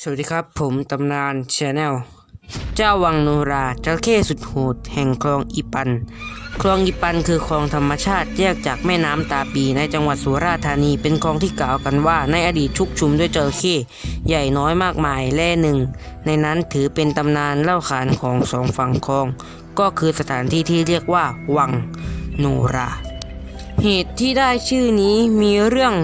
สวัสดีครับ ผมตำนานชาแนลเจ้าวังโนราจระเข้สุดโหดแห่งคลองอีปัน คลองอีปันคือคลองธรรมชาติแยกจากแม่น้ำตาปีในจังหวัดสุราษฎร์ธานีเป็นคลองที่กล่าวกันว่า ในอดีตชุกชุมด้วยจระเข้ใหญ่น้อยมากมายแล่หนึ่ง ในนั้นถือเป็นตำนานเล่าขานของสองฝั่งคลอง ก็คือสถานที่ที่เรียกว่า วังโนรา เหตุที่ได้ชื่อนี้มีเรื่อง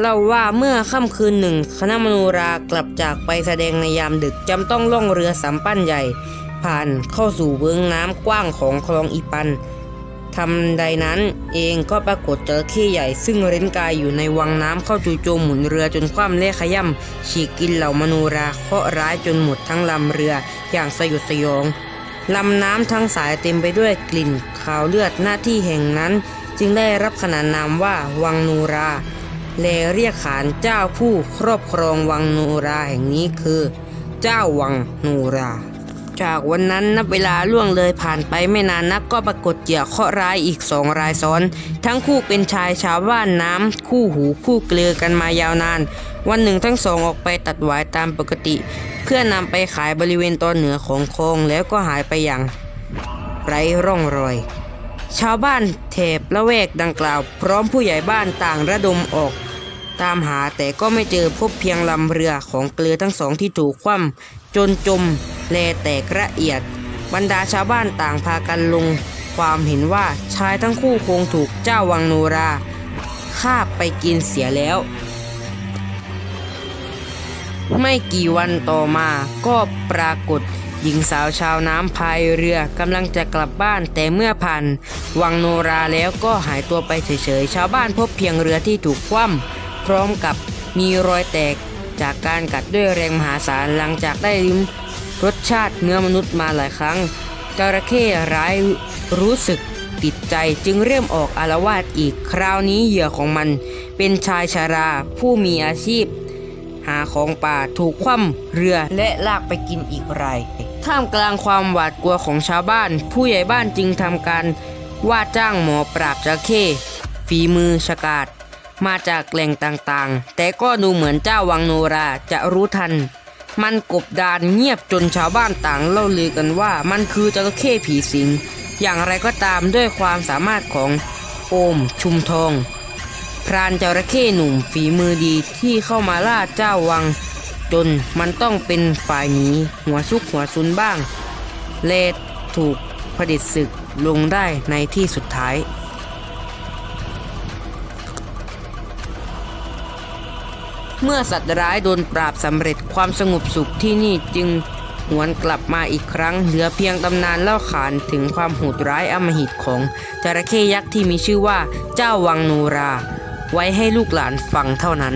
เล่าว่าเมื่อค่ำคืนหนึ่ง คณะมโนรากลับจากไปแสดงในยามดึกจำต้องล่องเรือสำปั้นใหญ่ ผ่านเข้าสู่เบื้องน้ำกว้างของคลองอีปันทำใดนั้นเองก็ปรากฏจระเข้ใหญ่ ซึ่งเร้นกายอยู่ในวังน้ำเข้าจู่โจมหมุนเรือจนคว่ำและขย่ำฉีกกินเหล่ามโนราเคาะร้ายจนหมดทั้งลำเรืออย่างสยดสยองลำน้ำทั้งสายเต็มไปด้วยกลิ่นคาวเลือดหน้าที่แห่งนั้น จึงได้รับขนานนามว่าวังโนรา และเรียกขานเจ้าผู้ครอบครองวังโนราแห่งนี้คือ เจ้าวังโนรา จากวันนั้นนับเวลาล่วงเลยผ่านไปไม่นานนักก็ปรากฏเหยื่อเคราะห์ร้ายอีกสองรายซ้อน ทั้งคู่เป็นชายชาวบ้านน้ำคู่หูคู่เกลือกันมายาวนาน วันหนึ่งทั้งสองออกไปตัดหวายตามปกติ เพื่อนำไปขายบริเวณตอนเหนือของคลองแล้วก็หายไปอย่าง ไร้ร่องรอยชาวบ้านแถบละแวกดังกล่าว พร้อมผู้ใหญ่บ้านต่างระดมออก ตามหาแต่ก็ไม่เจอพบเพียงลำเรือของเกลือทั้งสองที่ถูกคว่ำจนจมแลแตกละเอียด บรรดาชาวบ้านต่างพากันลง ความเห็นว่าชายทั้งคู่คงถูกเจ้าวังโนราฆ่าไปกินเสียแล้ว ไม่กี่วันต่อมาก็ปรากฏหญิงสาวชาวน้ำพายเรือกำลังจะกลับบ้านแต่เมื่อผ่านวังโนราแล้วก็หายตัวไปเฉยๆ ชาวบ้านพบเพียงเรือที่ถูกคว่ำ พร้อมกับมีรอยแตกจากการกัดด้วยแรงมหาศาลหลังจากได้ลิ้มรสชาติเนื้อมนุษย์มาหลายครั้งจระเข้ร้ายรู้สึกติดใจจึงเริ่มออกอารวาสอีกคราวนี้เหยื่อของมัน เป็นชายชาราผู้มีอาชีพ หาของป่าถูกคว่ำเรือและลากไปกินอีกรายท่ามกลางความหวาดกลัวของชาวบ้าน ผู้ใหญ่บ้านจึงทำการว่าจ้างหมอปราบจระเข้ฝีมือฉกาจ มาจากแหล่งต่างๆ แต่ก็ดูเหมือนเจ้าวังโนราจะรู้ทัน มันกบดานเงียบจนชาวบ้านต่างเล่าลือกันว่ามันคือจระเข้ผีสิง อย่างไรก็ตามด้วยความสามารถของโอมชุมทอง พรานจระเข้หนุ่มฝีมือดีที่เข้ามาล่าเจ้าวัง จนมันต้องเป็นฝ่ายหนีหัวซุกหัวซุนบ้าง เลดถูกผดิตศึกลงได้ในที่สุดท้าย เมื่อสัตว์ร้ายโดนปราบสำเร็จความสงบสุขที่นี่จึงหวนกลับมาอีกครั้ง เหลือเพียงตำนานเล่าขานถึงความโหดร้ายอำมหิตของจระเข้ยักษ์ที่มีชื่อว่าเจ้าวังโนรา ไว้ให้ลูกหลานฟังเท่านั้น